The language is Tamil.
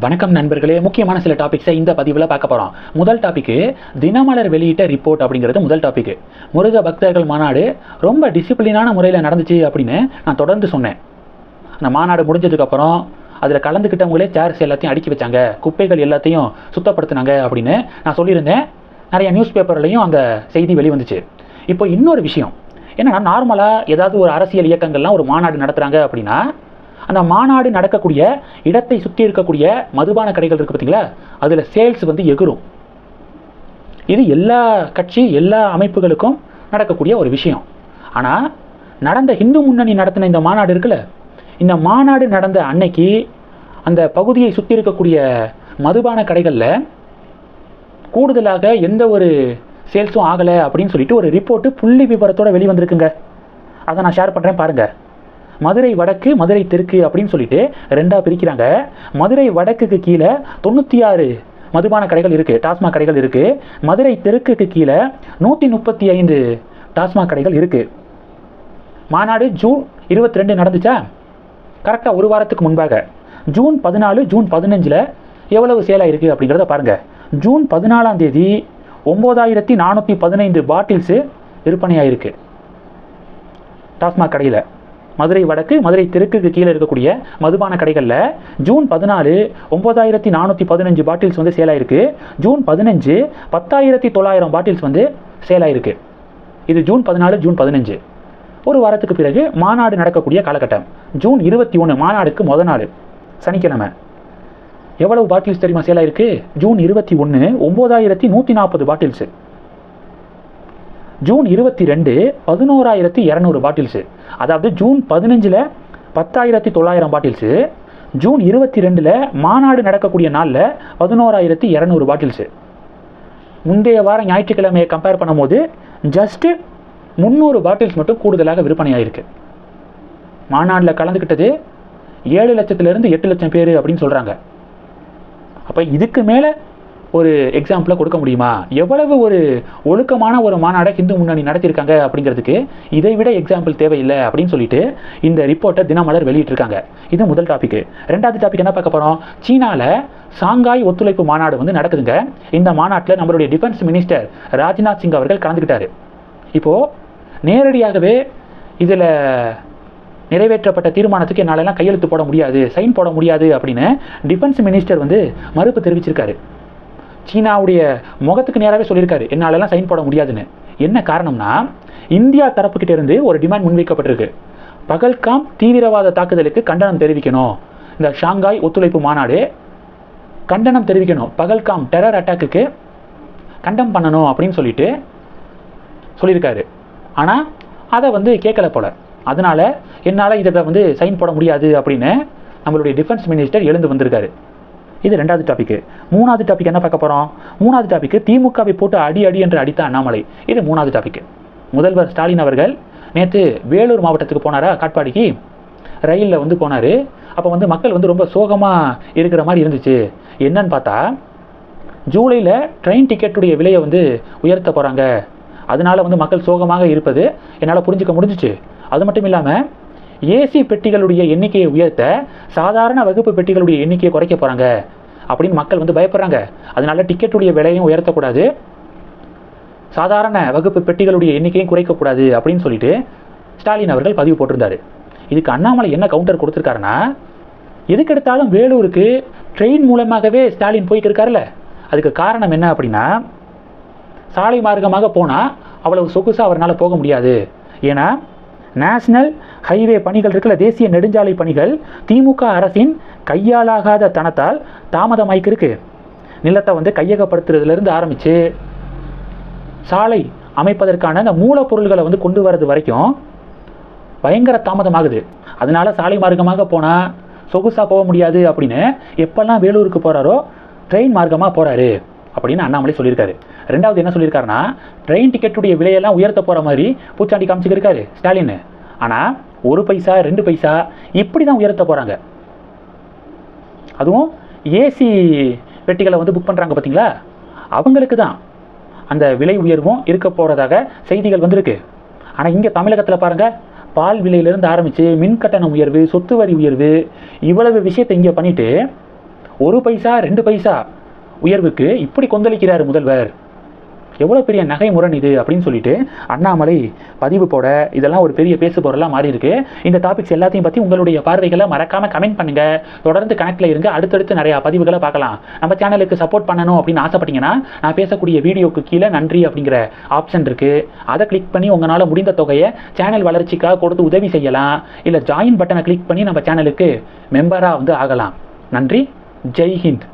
வணக்கம் நண்பர்களே. முக்கியமான சில டாபிக்ஸை இந்த பதிவில் பார்க்க போகிறோம் முதல் டாபிக்கு தினமலர் வெளியிட்ட ரிப்போர்ட் அப்படிங்கிறது முதல் டாபிக் முருக பக்தர்கள் மாநாடு ரொம்ப டிசிப்ளினான முறையில் நடந்துச்சு அப்படின்னு நான் தொடர்ந்து சொன்னேன். அந்த மாநாடு முடிஞ்சதுக்கப்புறம் அதில் கலந்துக்கிட்டவங்களே சேர்ஸ் எல்லாத்தையும் அடுக்கி வச்சாங்க. குப்பைகள் எல்லாத்தையும் சுத்தப்படுத்தினாங்க அப்படின்னு நான் சொல்லியிருந்தேன். நிறைய நியூஸ் பேப்பர்லையும் அந்த செய்தி வெளிவந்துச்சு. இப்போ இன்னொரு விஷயம். என்னென்னா நார்மலாக ஏதாவது ஒரு அரசியல் இயக்கங்கள்லாம் ஒரு மாநாடு நடத்துகிறாங்க அப்படின்னா அந்த மாநாடு நடக்கக்கூடிய இடத்தை சுற்றி இருக்கக்கூடிய மதுபான கடைகள் இருக்குது பார்த்தீங்களா அதில் சேல்ஸ் வந்து எகுரும் இது எல்லா கட்சி எல்லா அமைப்புகளுக்கும் நடக்கக்கூடிய ஒரு விஷயம். ஆனால் நடந்த இந்து முன்னணி நடத்தின இந்த மாநாடு இருக்குல்ல இந்த மாநாடு நடந்த அன்னைக்கு அந்த பகுதியை சுற்றி இருக்கக்கூடிய மதுபான கடைகளில் கூடுதலாக எந்த ஒரு சேல்ஸும் ஆகலை அப்படின்னு சொல்லிட்டு ஒரு ரிப்போர்ட்டு புள்ளி விவரத்தோடு வெளிவந்திருக்குங்க. அதை நான் ஷேர் பண்ணுறேன் பாருங்கள் மதுரை வடக்கு மதுரை தெற்கு அப்படின்னு சொல்லிட்டு ரெண்டாக பிரிக்கிறாங்க. மதுரை வடக்குக்கு கீழே தொண்ணூற்றி ஆறு மதுபான கடைகள் இருக்குது டாஸ்மாக் கடைகள் இருக்குது மதுரை தெற்குக்கு கீழே நூற்றி முப்பத்தி ஐந்து டாஸ்மாக் கடைகள் இருக்குது மாநாடு ஜூன் இருபத்தி ரெண்டு நடந்துச்சா கரெக்டாக ஒரு வாரத்துக்கு முன்பாக. ஜூன் பதினாலு ஜூன் பதினஞ்சில் எவ்வளவு சேலாக இருக்குது அப்படிங்கிறத பாருங்கள் ஜூன் பதினாலாம் தேதி ஒம்பதாயிரத்தி நானூற்றி பதினைந்து பாட்டில்ஸு விற்பனையாயிருக்கு. டாஸ்மாக் கடையில். மதுரை வடக்கு மதுரை தெற்குக்கு கீழே இருக்கக்கூடிய மதுபான கடைகளில் ஜூன் பதினாலு ஒம்பதாயிரத்தி நானூற்றி பதினஞ்சு பாட்டில்ஸ் வந்து சேல் ஆயிருக்கு. ஜூன் பதினஞ்சு பத்தாயிரத்தி தொள்ளாயிரம் பாட்டில்ஸ் வந்து சேல் ஆயிருக்கு. இது ஜூன் பதினாலு ஜூன் பதினஞ்சு. ஒரு வாரத்துக்கு பிறகு மாநாடு நடக்கக்கூடிய காலகட்டம். ஜூன் இருபத்தி ஒன்று மாநாடுக்கு முத நாள். சனிக்கிழமை. எவ்வளவு பாட்டில்ஸ் தெரியுமா சேல் ஆயிருக்கு? ஜூன் இருபத்தி ஒன்று ஒம்பதாயிரத்தி நூற்றி நாற்பது பாட்டில்ஸு ஜூன் இருபத்தி ரெண்டு பதினோராயிரத்தி இரநூறு பாட்டில்ஸு அதாவது ஜூன் பதினஞ்சில் பத்தாயிரத்தி தொள்ளாயிரம் பாட்டில்ஸு ஜூன் இருபத்தி ரெண்டில் மாநாடு நடக்கக்கூடிய நாளில் பதினோராயிரத்தி இரநூறு பாட்டில்ஸு முந்தைய வாரம் ஞாயிற்றுக்கிழமையை கம்பேர் பண்ணும்போது ஜஸ்ட்டு முந்நூறு பாட்டில்ஸ் மட்டும் கூடுதலாக விற்பனையாயிருக்கு. மாநாட்டில் கலந்துக்கிட்டது ஏழு லட்சத்துலேருந்து எட்டு லட்சம் பேர் அப்படின்னு சொல்கிறாங்க அப்போ இதுக்கு மேலே ஒரு எக்ஸாம்பிளை கொடுக்க முடியுமா? எவ்வளவு ஒரு ஒழுக்கமான ஒரு மாநாடை ஹிந்து முன்னணி நடத்தியிருக்காங்க அப்படிங்கிறதுக்கு இதை விட எக்ஸாம்பிள் தேவையில்லை அப்படின்னு சொல்லிட்டு இந்த ரிப்போர்ட்டை தினமலர் வெளியிட்டிருக்காங்க. இது முதல் டாபிக் ரெண்டாவது டாபிக் என்ன பார்க்க போகிறோம் சீனாவில் சாங்காய் ஒத்துழைப்பு மாநாடு வந்து நடக்குதுங்க. இந்த மாநாட்டில் நம்மளுடைய டிஃபென்ஸ் மினிஸ்டர் ராஜ்நாத் சிங் அவர்கள் கலந்துக்கிட்டார் இப்போது நேரடியாகவே இதில் நிறைவேற்றப்பட்ட தீர்மானத்துக்கு என்னாலெல்லாம் கையெழுத்து போட முடியாது சைன் போட முடியாது அப்படின்னு டிஃபென்ஸ் மினிஸ்டர் வந்து மறுப்பு தெரிவிச்சிருக்காரு. சீனாவுடைய முகத்துக்கு நேராகவே சொல்லியிருக்காரு. என்னாலெல்லாம் சைன் போட முடியாதுன்னு. என்ன காரணம்னா இந்தியா தரப்புக்கிட்ட இருந்து ஒரு டிமாண்ட் முன்வைக்கப்பட்டிருக்கு. பகல்காம் தீவிரவாத தாக்குதலுக்கு கண்டனம் தெரிவிக்கணும். இந்த ஷாங்காய் ஒத்துழைப்பு மாநாடு கண்டனம் தெரிவிக்கணும். பகல்காம் டெரர் அட்டாக்குக்கு கண்டம் பண்ணணும் அப்படின்னு சொல்லிட்டு சொல்லியிருக்காரு. ஆனால் அதை வந்து கேட்கல போல. அதனால என்னால் இதை வந்து சைன் போட முடியாது அப்படின்னு நம்மளுடைய டிஃபென்ஸ் மினிஸ்டர் எழுந்து வந்திருக்காரு. இது ரெண்டாவது டாபிக் மூணாவது டாபிக் என்ன பார்க்க போகிறோம் மூணாவது டாபிக் திமுகவை போட்டு அடி அடி என்று அடித்த அண்ணாமலை. இது மூணாவது டாபிக் முதல்வர் ஸ்டாலின் அவர்கள் நேற்று வேலூர் மாவட்டத்துக்கு போனாரா? காட்பாடிக்கு. ரயிலில் வந்து போனார். அப்போ வந்து மக்கள் வந்து ரொம்ப சோகமாக இருக்கிற மாதிரி இருந்துச்சு. என்னன்னு பார்த்தா ஜூலையில் ட்ரெயின் டிக்கெட்டுடைய விலையை வந்து உயர்த்த போகிறாங்க அதனால் வந்து மக்கள் சோகமாக இருப்பது என்னால் புரிஞ்சுக்க முடிஞ்சிச்சு. அது மட்டும் இல்லாமல் ஏசி பெட்டிகளுடைய எண்ணிக்கையை உயர்த்த சாதாரண வகுப்பு பெட்டிகளுடைய எண்ணிக்கையை குறைக்க போகிறாங்க அப்படின்னு மக்கள் வந்து பயப்படுறாங்க. அதனால டிக்கெட்டுடைய விலையும் உயர்த்தக்கூடாது. சாதாரண வகுப்பு பெட்டிகளுடைய எண்ணிக்கையும் குறைக்கக்கூடாது அப்படின்னு சொல்லிட்டு ஸ்டாலின் அவர்கள் பதிவு போட்டிருந்தார். இதுக்கு அண்ணாமலை என்ன கவுண்டர் கொடுத்துருக்காருன்னா எதுக்கெடுத்தாலும் வேலூருக்கு ட்ரெயின் மூலமாகவே ஸ்டாலின் போய்க்கு இருக்காருல்ல. அதுக்கு காரணம் என்ன அப்படின்னா சாலை மார்க்கமாக போனால் அவ்வளவு சொகுசாக அவரால் போக முடியாது. ஏன்னா நேஷனல் ஹைவே பணிகள் இருக்கிற தேசிய நெடுஞ்சாலை பணிகள் திமுக அரசின் கையாலாகாத தனத்தால் தாமதமாய்க்கு இருக்கு. நிலத்தை வந்து கையகப்படுத்துறதுலேருந்து ஆரம்பித்து சாலை அமைப்பதற்கான அந்த மூலப்பொருள்களை வந்து கொண்டு வரது வரைக்கும் பயங்கர தாமதமாகுது அதனால சாலை மார்க்கமாக போனால் சொகுசாக போக முடியாது அப்படின்னு எப்பெல்லாம் வேலூருக்கு போகிறாரோ ட்ரெயின் மார்க்கமாக போகிறாரு அப்படின்னு அண்ணாமலை சொல்லியிருக்காரு. ரெண்டாவது என்ன சொல்லியிருக்காருன்னா ட்ரெயின் டிக்கெட்டுடைய விலையெல்லாம் உயர்த்த போகிற மாதிரி பூச்சாண்டி காமிச்சிருக்காரு ஸ்டாலின் ஆனால் ஒரு பைசா ரெண்டு பைசா இப்படி தான் உயர்த்த போகிறாங்க அதுவும் ஏசி பெட்டிகளை வந்து புக் பண்ணுறாங்க பார்த்தீங்களா அவங்களுக்கு தான் அந்த விலை உயர்வும் இருக்க போகிறதாக செய்திகள் வந்திருக்கு. ஆனால் இங்கே தமிழகத்தில் பாருங்கள் பால் விலையிலேருந்து ஆரம்பித்து மின் கட்டணம் உயர்வு சொத்து வரி உயர்வு இவ்வளவு விஷயத்தை இங்கே பண்ணிவிட்டு ஒரு பைசா ரெண்டு பைசா உயர்வுக்கு இப்படி கொந்தளிக்கிறார் முதல்வர். எவ்வளோ பெரிய நகை முரண் இது அப்படின்னு சொல்லிட்டு அண்ணாமலை பதிவு போட இதெல்லாம் ஒரு பெரிய பேசு பொருளாக மாறி இருக்கு இந்த டாபிக்ஸ் எல்லாத்தையும் பற்றி உங்களுடைய பார்வைகளை மறக்காம கமெண்ட் பண்ணுங்க. தொடர்ந்து கனெக்டில் இருங்க. அடுத்தடுத்து நிறையா பதிவுகளை பார்க்கலாம். நம்ம சேனலுக்கு சப்போர்ட் பண்ணணும் அப்படின்னு ஆசைப்பட்டீங்கன்னா நான் பேசக்கூடிய வீடியோக்கு கீழே நன்றி அப்படிங்கிற ஆப்ஷன் இருக்கு. அதை கிளிக் பண்ணி உங்களால் முடிந்த தொகையை சேனல் வளர்ச்சிக்காக கொடுத்து உதவி செய்யலாம். இல்லை ஜாயின் பட்டனை கிளிக் பண்ணி நம்ம சேனலுக்கு மெம்பராக வந்து ஆகலாம். நன்றி. ஜெய் ஹிந்த்.